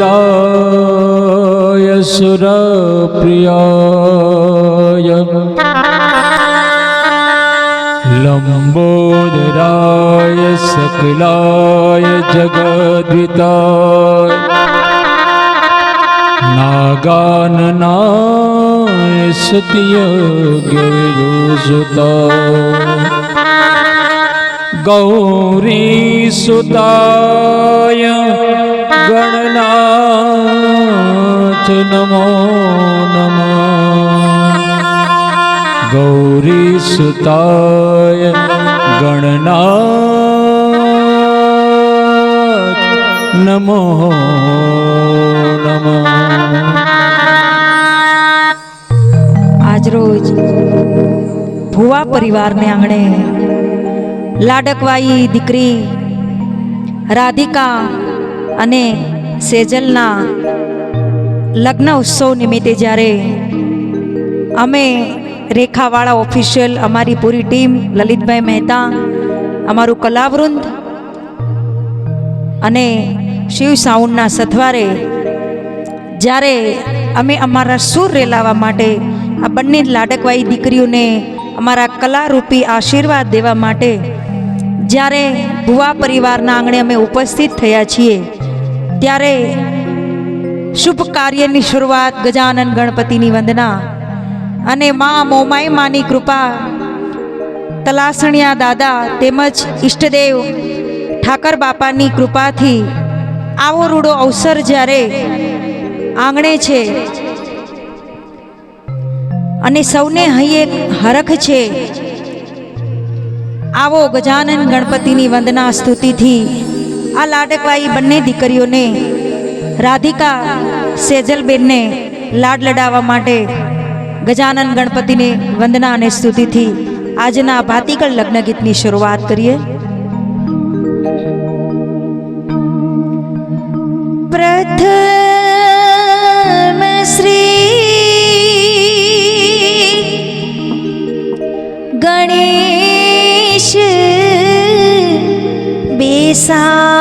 दाय सुरप्रियाय लम्बोदराय सकलाय जगद्विताय नागाननाय सत्यज्ञयोजुताय गौरीसुताय ગણનાથ નમો નમો. ગૌરી સુતાય ગણનાથ નમો નમો. આજરોજ ભુવા પરિવારને આંગણે લાડકવાઈ દીકરી રાધિકા અને સેજલના લગ્ન ઉત્સવ નિમિત્તે જ્યારે અમે રેખાવાળા ઓફિશિયલ અમારી પૂરી ટીમ લલિતભાઈ મહેતા, અમારું કલાવૃંદ અને શિવ સાઉન્ડના સથવારે જ્યારે અમે અમારા સુર રેલાવા માટે આ બંને લાડકવાઈ દીકરીઓને અમારા કલારૂપી આશીર્વાદ દેવા માટે જ્યારે ભુવા પરિવારના આંગણે અમે ઉપસ્થિત થયા છીએ ત્યારે શુભ કાર્યની શરૂઆત ગજાનન ગણપતિની વંદના અને મા મોમાઈ માની કૃપા, તલાસણિયા દાદા તેમજ ઈષ્ટદેવ ઠાકર બાપાની કૃપાથી આવો રૂડો અવસર જ્યારે આંગણે છે અને સૌને એક હરખ છે. આવો ગજાનન ગણપતિની વંદના સ્તુતિથી આ લાડકવાઈ બંને દીકરીઓને રાધિકા સેજલબેનને લાડ લડાવવા માટે ગજાનન ગણપતિને વંદના અને સ્તુતિથી આજના ભાતીકળ લગ્ન ગીતની શરૂઆત કરીએ. પ્રથમ શ્રી ગણેશ બેસાડો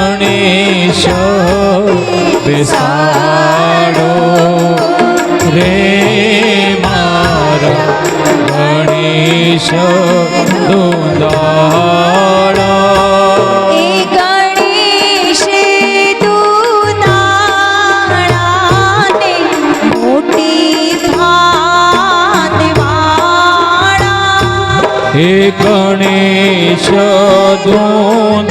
ગણેશ બેસાડો રે મારા ગણેશ દુદાળા એ ગણેશ તું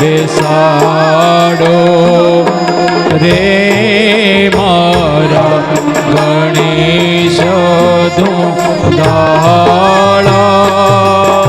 બેસાડો. રે મારા Ganesh દુદાળા Ganesh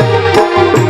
Thank you.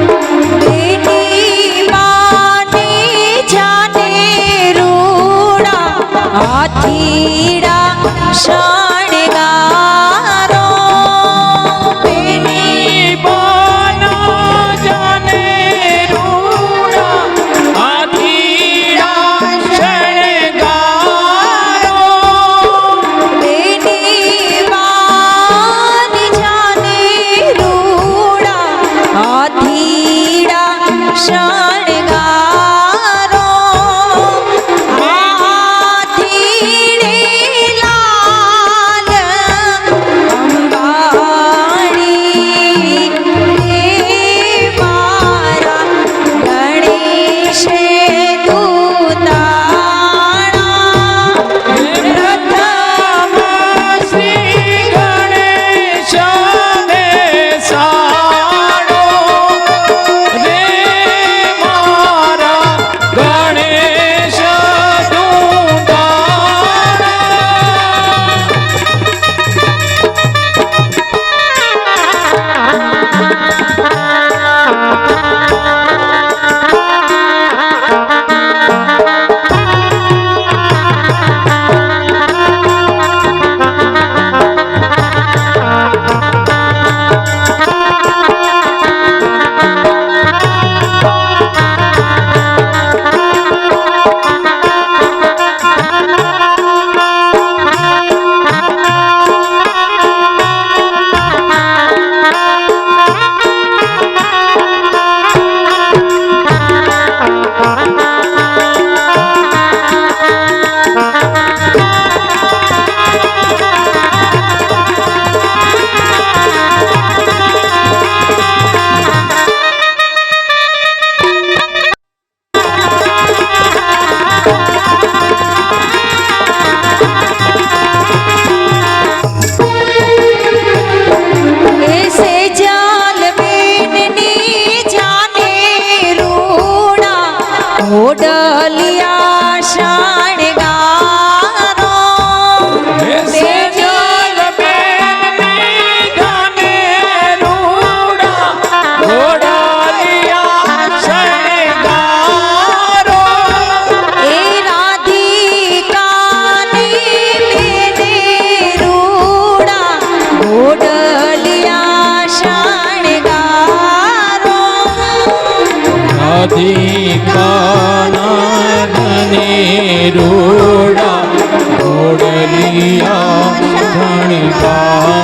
રાધિકાને Roda રોડલિયા ધણકારો